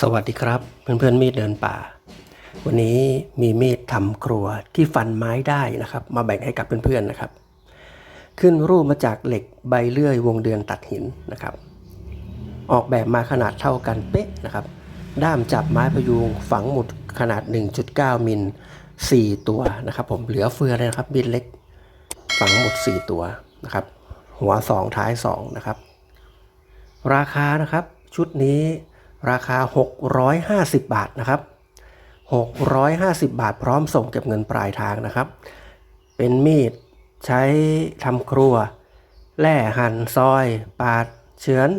สวัสดีครับ เพื่อนๆมีดเดินป่า วันนี้มีมีดทำครัวที่ฟันไม้ได้นะครับ มาแบ่งให้กับเพื่อนๆนะครับ ขึ้นรูปมาจากเหล็กใบเลื่อยวงเดือนตัดหินนะครับ ออกแบบมาขนาดเท่ากันเป๊ะนะครับ ด้ามจับไม้พยุงฝังหมุดขนาด 1.9 มิล 4 ตัวนะครับผมเหลือเฟือเลยนะครับมีดเล็ก ฝังหมุด 4 ตัวนะครับ หัว 2 ท้าย 2 นะครับ ราคานะครับชุดนี้ ราคา 650 บาทนะครับ 650 บาทพร้อมส่งเก็บเงินปลายทางนะครับ เป็นมีดใช้ทำครัว แล่หั่นซอย ปาด เฉือน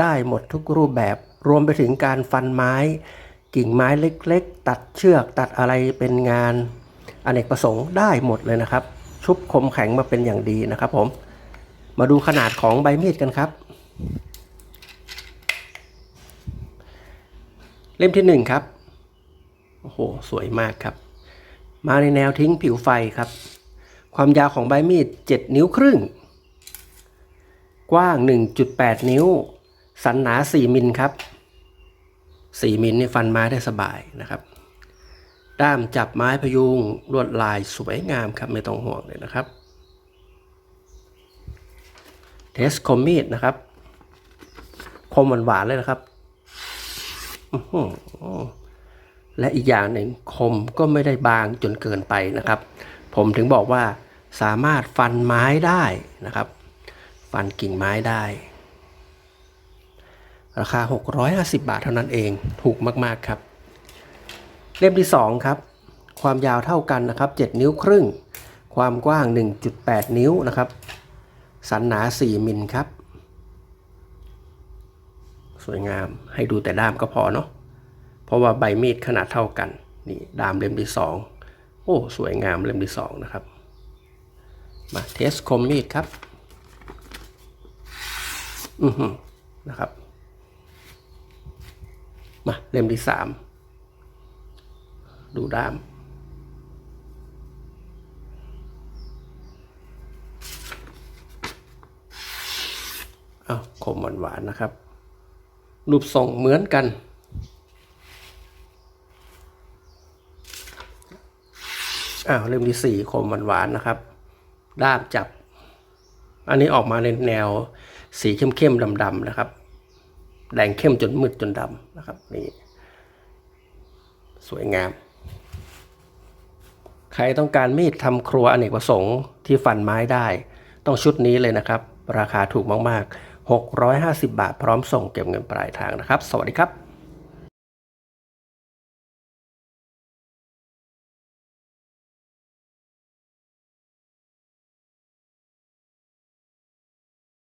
ได้หมดทุกรูปแบบ รวมไปถึงการฟันไม้ กิ่งไม้เล็กๆ ตัดเชือกตัดอะไรเป็นงานอเนกประสงค์ได้หมดเลยนะครับ ชุบคมแข็งมาเป็นอย่างดีนะครับผม มาดูขนาดของใบมีดกันครับ เล่มที่หนึ่งครับ โอ้โห สวยมากครับ มาในแนวทิ้งผิวไฟครับ ความยาวของใบมีด 7 นิ้วครึ่ง กว้าง 1.8 นิ้ว สันหนา 4 มิลครับ 4 มิลนี่ฟันไม้ได้สบายนะครับ ด้ามจับไม้พยุงลวดลายสวยงามครับ ไม่ต้องห่วงเลยนะครับ เทสคอมมีดนะครับ คมหวานๆเลยนะครับ อื้อหือและอีกอย่างหนึ่งคมก็ไม่ได้บางจนเกินไปนะครับ ผมถึงบอกว่าสามารถฟันไม้ได้นะครับ ฟันกิ่งไม้ได้ ราคา 650 บาทเท่านั้นเองถูกมาก ๆ ครับ เล่มที่ 2 ครับ ความยาวเท่ากันนะครับ 7 นิ้วครึ่ง ความกว้าง 1.8 นิ้วนะครับ สันหนา 4 มิลครับ สวยงาม ให้ดูแต่ด้ามก็พอเนาะเพราะว่าใบมีดขนาดเท่ากันนี่ด้ามเล่มที่สองโอ้สวยงามเล่มที่สองนะครับ มาเทสคมมีดครับอือหือนะครับมาเล่มที่สามดูด้ามอ้าวคมหวานๆนะครับ รูปทรงเหมือนกัน อ้าวเล่มที่สี่คมหวานๆนะครับ ด้ามจับ อันนี้ออกมาในแนวสีเข้มๆดำๆนะครับ แดงเข้มจนมืดจนดำนะครับนี่สวยงาม ใครต้องการมีดทำครัวอเนกประสงค์ที่ฟันไม้ได้ ต้องชุดนี้เลยนะครับ ราคาถูกมากๆ 650 บาทพร้อมส่งเก็บเงินปลายทางนะครับ สวัสดีครับ